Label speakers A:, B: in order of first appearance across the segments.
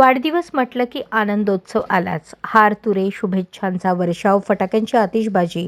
A: वाढदिवस म्हटलं की आनंदोत्सव आलाच. हार तुरे शुभेच्छांचा वर्षाव फटाक्यांची आतिषबाजी.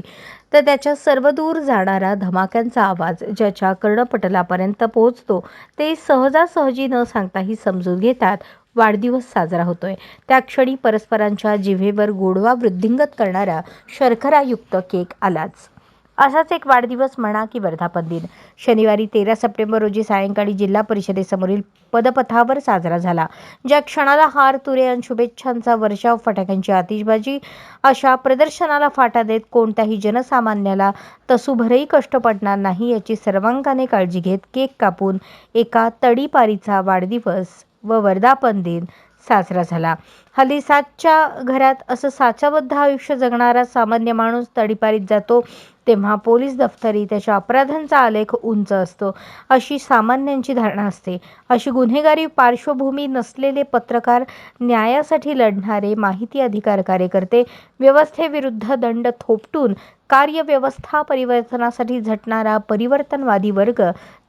A: तर त्याच्या सर्वदूर जाणारा धमाक्यांचा आवाज ज्याच्या कर्णपटलापर्यंत पोहोचतो ते सहजासहजी न सांगताही समजून घेतात वाढदिवस साजरा होतोय. त्या क्षणी परस्परांच्या जिभेवर गोडवा वृद्धिंगत करणारा शर्करायुक्त केक आलाच. असाच एक वाढदिवस म्हणा की वर्धापन दिन. शनिवारी तेरा सप्टेंबर रोजी सायंकाळी जिल्हा परिषदेसमोरील पदपथावर साजरा झाला ज्या क्षणाला हार तुरे आणि शुभेच्छांचा वर्षाव फटाक्यांची आतिषबाजी अशा प्रदर्शनाला फाटा देत कोणत्याही जनसामान्याला तसुभरही कष्ट पडणार नाही याची सर्वांगाने काळजी घेत केक कापून एका तडीपारीचा वाढदिवस व वर्धापन दिन साजरा झाला. हल्ली सातच्या घरात असं साचाबद्ध आयुष्य जगणारा सामान्य माणूस तडीपारीत जातो तेव्हा पोलीस दफ्तरी त्याच्या अपराधांचा आलेख उंच असतो. अशी सामान्यांची धारणा असते. अशी गुन्हेगारी पार्श्वभूमी नसलेले पत्रकार न्यायासाठी लढणारे माहिती अधिकार कार्यकर्ते व्यवस्थेविरुद्ध दंड थोपटून कार्यव्यवस्था परिवर्तनासाठी झटणारा परिवर्तनवादी वर्ग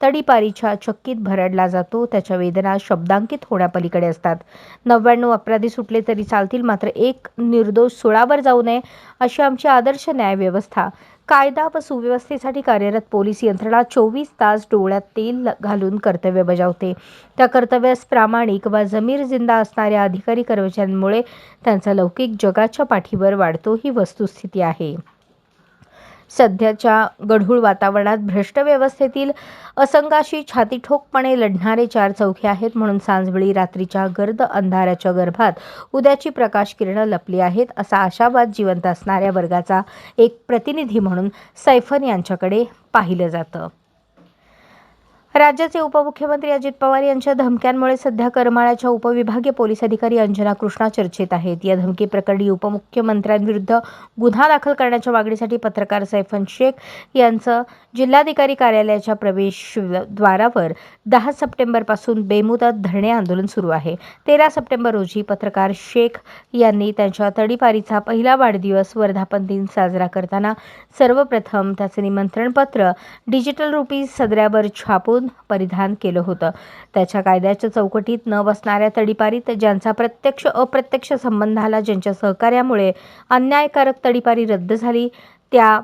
A: तडीपारीच्या चक्कीत भरडला जातो. त्याच्या वेदना शब्दांकित होण्यापलीकडे असतात. नव्याण्णव अपराधी सुटले तरी चालतील मात्र एक निर्दोष सुळावर जाऊ नये अशी आमची आदर्श न्यायव्यवस्था. कायदा व सुव्यवस्थेसाठी कार्यरत पोलीस यंत्रणा चोवीस तास डोळ्यात तेल घालून कर्तव्य बजावते. त्या कर्तव्यास प्रामाणिक व जमीर जिंदा असणाऱ्या अधिकारी कर्मचाऱ्यांमुळे त्यांचा लौकिक जगाच्या पाठीवर वाढतो ही वस्तुस्थिती आहे. सध्याच्या गढूळ वातावरणात भ्रष्ट व्यवस्थेतील असंगाशी छातीठोकपणे लढणारे चार चौखे आहेत म्हणून सांजवेळी रात्रीच्या गर्द अंधाराच्या गर्भात उद्याची प्रकाश किरणं लपली आहेत असा आशावाद जिवंत असणाऱ्या वर्गाचा एक प्रतिनिधी म्हणून सैफन यांच्याकडे पाहिलं जातं. राज्याचे उपमुख्यमंत्री अजित पवार यांच्या धमक्यांमुळे सध्या करमाळ्याच्या उपविभागीय पोलीस अधिकारी अंजना कृष्णा चर्चेत आहेत. या धमकी प्रकरणी उपमुख्यमंत्र्यांविरुद्ध गुन्हा दाखल करण्याच्या मागणीसाठी पत्रकार सैफन शेख यांचं जिल्हाधिकारी कार्यालयाच्या प्रवेशद्वारावर दहा सप्टेंबरपासून बेमुदत धरणे आंदोलन सुरू आहे. तेरा सप्टेंबर रोजी पत्रकार शेख यांनी त्यांच्या तडीपारीचा पहिला वाढदिवस वर्धापन दिन साजरा करताना सर्वप्रथम त्याचे निमंत्रणपत्र डिजिटल रुपी सदऱ्यावर छापून परिधान केलं होतं. त्याच्या कायद्याच्या चौकटीत न बसणाऱ्या तडीपारीत ज्यांचा प्रत्यक्ष अप्रत्यक्ष संबंध आला ज्यांच्या सहकार्यामुळे अन्यायकारक तडीपारी रद्द झाली त्या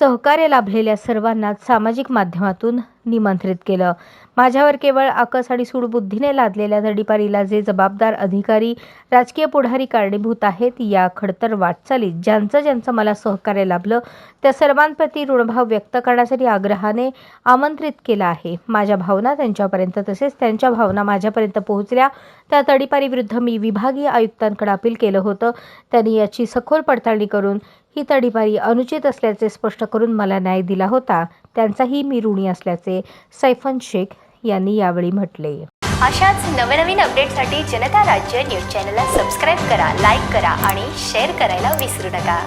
A: सहकार्य लाभलेल्या सर्वांनाच सामाजिक माध्यमातून निमंत्रित केलं. माझ्यावर केवळ आकस आणि सूडबुद्धीने लादलेल्या तडीपारीला जे जबाबदार अधिकारी राजकीय पुढारी कारणीभूत आहेत या खडतर वाटचालीत ज्यांचं ज्यांचं मला सहकार्य लाभलं त्या सर्वांप्रती ऋणभाव व्यक्त करण्यासाठी आग्रहाने आमंत्रित केलं आहे. माझ्या भावना त्यांच्यापर्यंत तसेच त्यांच्या भावना माझ्यापर्यंत पोहोचल्या. त्या तडीपारीविरुद्ध मी विभागीय आयुक्तांकडे अपील केलं होतं. त्यांनी याची सखोल पडताळणी करून ही तडीपारी अनुचित असल्याचे स्पष्ट करून मला न्याय दिला होता. त्यांचाही मी ऋणी असल्याचे सैफन शेख यांनी यावेळी म्हटले.
B: अशाच नवनवीन अपडेटसाठी जनता राज्य न्यूज चॅनलला सबस्क्राईब करा लाईक करा आणि शेअर करायला विसरू नका.